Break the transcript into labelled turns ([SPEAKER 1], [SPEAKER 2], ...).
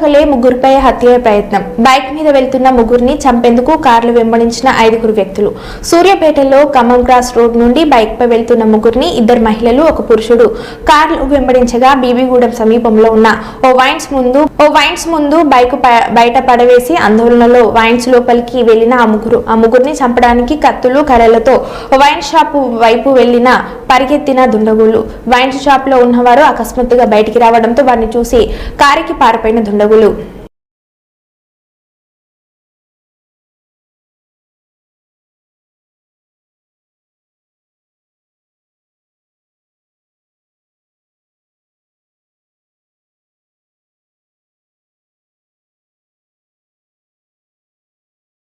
[SPEAKER 1] పట్టపగలే ముగ్గురుపై హత్య ప్రయత్నం. బైక్ మీద వెళ్తున్న ముగ్గురిని చంపేందుకు కార్లు వెంబడించిన ఐదుగురు వ్యక్తులు. సూర్యాపేటలో ఖమ్మం క్రాస్ రోడ్ నుండి బైక్ పై వెళ్తున్న ముగ్గురిని ఇద్దరు మహిళలు ఒక పురుషుడు. కార్లు వెంబడించగా బీబీగూడెం సమీపంలో ఉన్న ఓ వైన్స్ ముందు ఓ వైన్స్ ముందు బైక్ బయట పడవేసి ఆందోళనలో వైన్స్ లోపలికి వెళ్ళిన ఆ ముగ్గురు. ఆ ముగ్గురిని చంపడానికి కత్తులు కర్రలతో వైన్ షాప్ వైపు వెళ్ళిన పరిగెత్తిన దుండగులు. వైన్ షాప్లో ఉన్నవారు అకస్మాత్తుగా బయటికి రావడంతో వారిని చూసి కారికి పారిపోయిన దుండగులు. ఉద్యోగులు